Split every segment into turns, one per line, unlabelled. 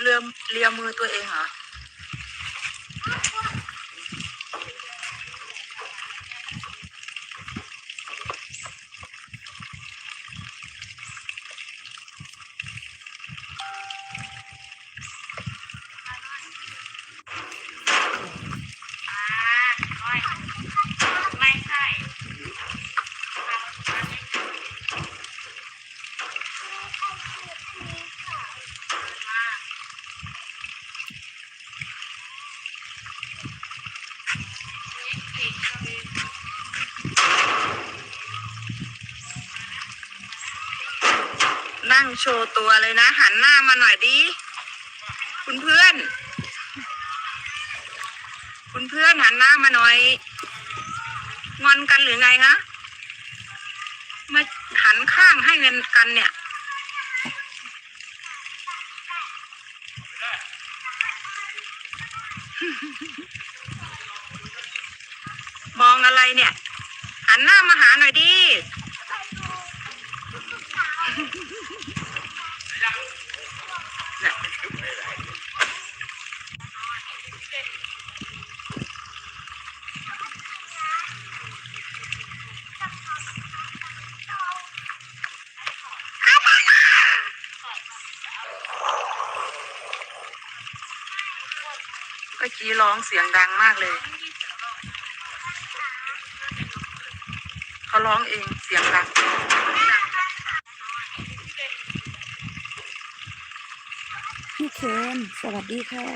เลื่อมเลียมือตัวเองเหรอ นั่งโชว์ตัวเลยนะ หันหน้ามาหน่อยดิ คุณเพื่อน คุณเพื่อนหันหน้ามาหน่อย งอนกันหรือไงคะมาหันข้างให้เงินกันเนี่ย มองอะไรเนี่ย หันหน้ามาหาหน่อยดิ เมื่อกี้ร้องเสียงดังมากเลย เขาร้องเองเสียงดัง
พี่เคนสวัสดีค่ะ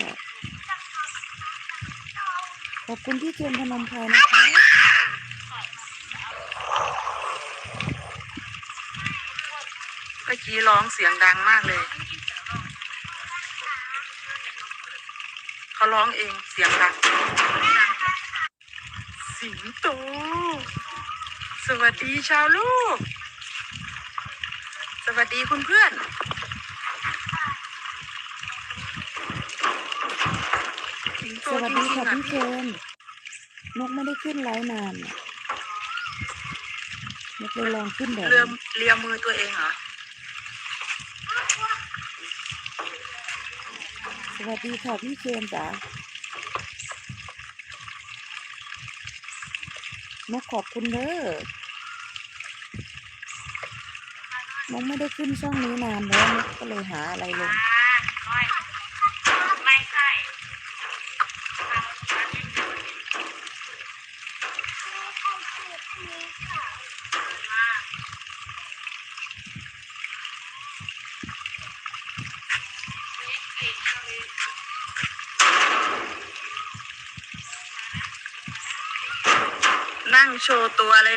ขอบคุณพี่เคนพนมไพรนะคะ
เมื่อกี้ร้องเสียงดังมากเลย เขาร้องเองเสียงดัง สิงโต สวัสดีชาวลูก สวัสดีคุณเพื่อน สิงโต
สวัส
จ
ดี
ริง
ค่ะ
ๆอะ
พี่เคนนกไม่ได้ขึ้นไลฟ์นานน่ะนกเลยลองขึ้นแบบ
เลียม
นี้
เลียมือตัวเองเหรอ
สวัสดีค่ะพี่เคนจ๋านกขอบคุณเด้อนกไม่ได้ขึ้นช่องนี้นานแล้วนกก็เลยหาอะไรลง
ไม่ใช่
นั่งโชว์ตัวเลย